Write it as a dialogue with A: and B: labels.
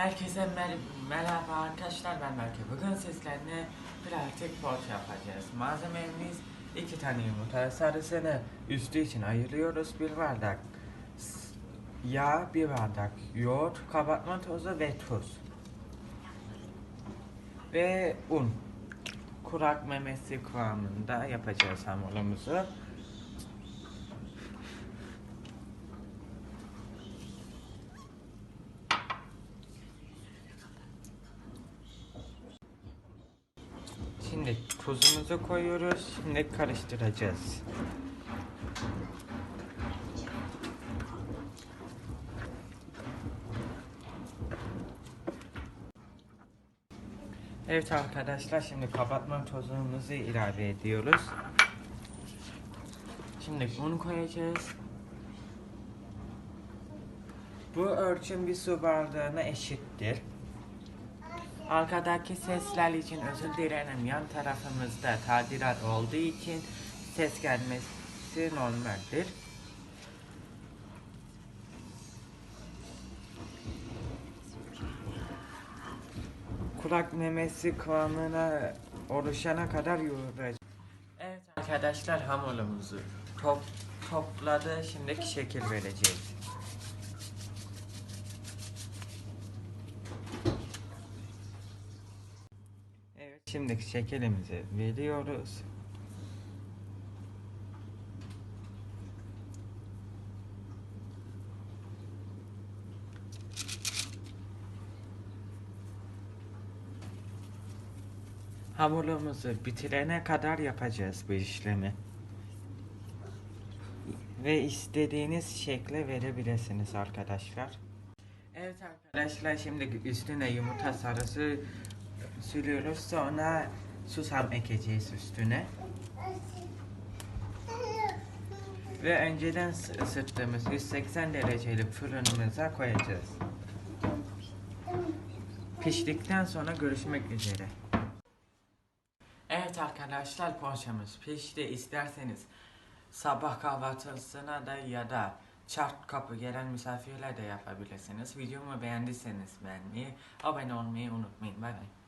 A: Herkese mer merhaba arkadaşlar ben Berke. Bugün sizlerle pratik poğaça yapacağız. Malzememiz iki tane yumurta sarısını üstü için ayırıyoruz. Bir bardak yağ, bir bardak yoğurt, kabartma tozu ve tuz. Ve un. Kurak memesi kıvamında yapacağız hamurumuzu. Şimdi tuzumuzu koyuyoruz. Şimdi karıştıracağız. Evet arkadaşlar şimdi kabartma tozumuzu ilave ediyoruz. Şimdi un koyacağız. Bu ölçüm bir su bardağına eşittir. Arkadaki sesler için özür dilerim. Yan tarafımızda tadilat olduğu için ses gelmesi normaldir. Kulak memesi kıvamına oluşana kadar yoğuracağız. Evet arkadaşlar hamurumuzu top, topladı. Şimdiki şekil vereceğiz. Evet şimdi şeklimizi veriyoruz. Hamurumuzu bitirene kadar yapacağız bu işlemi. Ve istediğiniz şekle verebilirsiniz arkadaşlar. Evet arkadaşlar şimdi üstüne yumurta sarısı sürüyoruz. Sonra susam ekeceğiz üstüne. Ve önceden ıs- ısıttığımız 180 derecelik fırınımıza koyacağız. Piştikten sonra görüşmek üzere. Evet arkadaşlar poğaçamız pişti. İsterseniz sabah kahvaltısına da ya da çart kapı gelen misafirler de yapabilirsiniz. Videomu beğendiyseniz beğenmeyi, abone olmayı unutmayın. Bay bay.